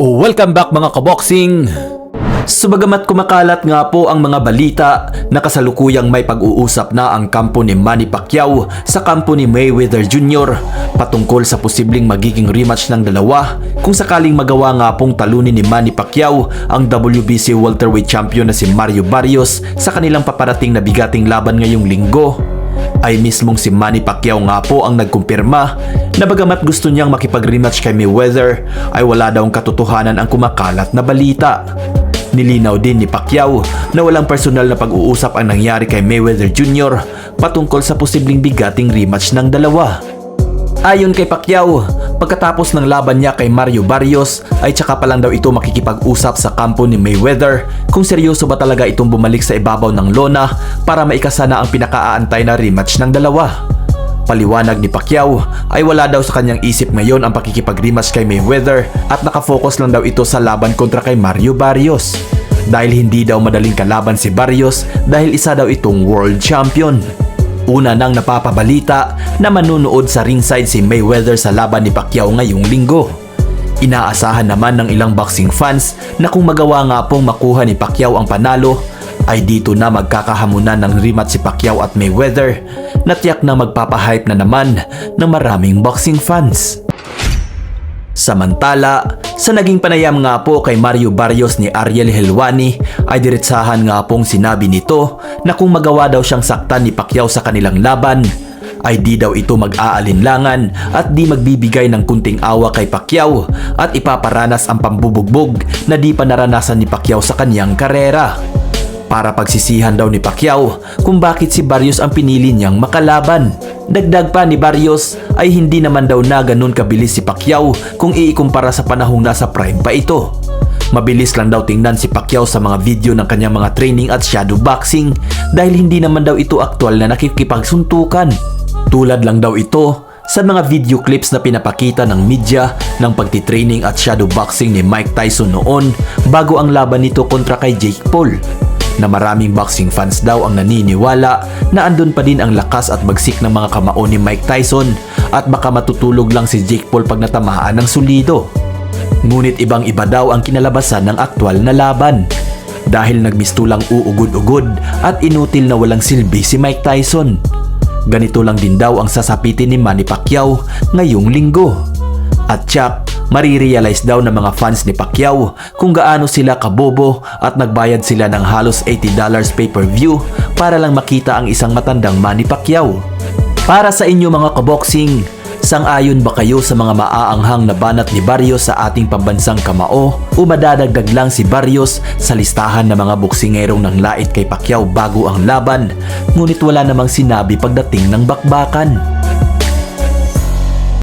Welcome back mga kaboxing! Subagamat kumakalat nga po ang mga balita na kasalukuyang may pag-uusap na ang kampo ni Manny Pacquiao sa kampo ni Mayweather Jr. patungkol sa posibleng magiging rematch ng dalawa kung sakaling magawa nga pong talunin ni Manny Pacquiao ang WBC welterweight champion na si Mario Barrios sa kanilang paparating na bigating laban ngayong linggo ay mismong si Manny Pacquiao nga po ang nagkumpirma na bagamat gusto niyang makipag-rematch kay Mayweather ay wala daw katotohanan ang kumakalat na balita. Nilinaw din ni Pacquiao na walang personal na pag-uusap ang nangyari kay Mayweather Jr. patungkol sa posibleng bigating rematch ng dalawa. Ayon kay Pacquiao, pagkatapos ng laban niya kay Mario Barrios ay tsaka pa lang daw ito makikipag-usap sa kampo ni Mayweather kung seryoso ba talaga itong bumalik sa ibabaw ng lona para maikasa na ang pinakaaantay na rematch ng dalawa. Paliwanag ni Pacquiao ay wala daw sa kanyang isip ngayon ang pakikipag-rematch kay Mayweather at nakafocus lang daw ito sa laban kontra kay Mario Barrios. Dahil hindi daw madaling kalaban si Barrios dahil isa daw itong world champion. Una nang napapabalita na manunood sa ringside si Mayweather sa laban ni Pacquiao ngayong linggo. Inaasahan naman ng ilang boxing fans na kung magawa nga pong makuha ni Pacquiao ang panalo ay dito na magkakahamunan ng rematch si Pacquiao at Mayweather na tiyak na magpapahype na naman ng maraming boxing fans. Samantala, sa naging panayam nga po kay Mario Barrios ni Ariel Helwani ay diretsahan nga pong sinabi nito na kung magawa daw siyang saktan ni Pacquiao sa kanilang laban ay di daw ito mag-aalinlangan at di magbibigay ng kunting awa kay Pacquiao at ipaparanas ang pambubugbog na di pa naranasan ni Pacquiao sa kanyang karera. Para pagsisihan daw ni Pacquiao kung bakit si Barrios ang pinili niyang makalaban. Dagdag pa ni Barrios ay hindi naman daw na ganun kabilis si Pacquiao kung iikumpara sa panahong nasa prime pa ito. Mabilis lang daw tingnan si Pacquiao sa mga video ng kanyang mga training at shadow boxing dahil hindi naman daw ito aktwal na nakikipagsuntukan. Tulad lang daw ito sa mga video clips na pinapakita ng media ng pagtitraining at shadow boxing ni Mike Tyson noon bago ang laban nito kontra kay Jake Paul na maraming boxing fans daw ang naniniwala na andun pa din ang lakas at bagsik ng mga kamao ni Mike Tyson at baka matutulog lang si Jake Paul pag natamaan ng sulido. Ngunit ibang iba daw ang kinalabasan ng aktwal na laban dahil nagmistulang uugod-ugod at inutil na walang silbi si Mike Tyson. Ganito lang din daw ang sasapitin ni Manny Pacquiao ngayong linggo. At tsak, marirealize daw ng mga fans ni Pacquiao kung gaano sila kabobo at nagbayad sila ng halos $80 pay-per-view para lang makita ang isang matandang Manny Pacquiao. Para sa inyo mga kaboxing, sang-ayon ba kayo sa mga maaanghang na banat ni Barrios sa ating pambansang kamao o madadagdag lang si Barrios sa listahan ng mga boksingerong ng lait kay Pacquiao bago ang laban ngunit wala namang sinabi pagdating ng bakbakan?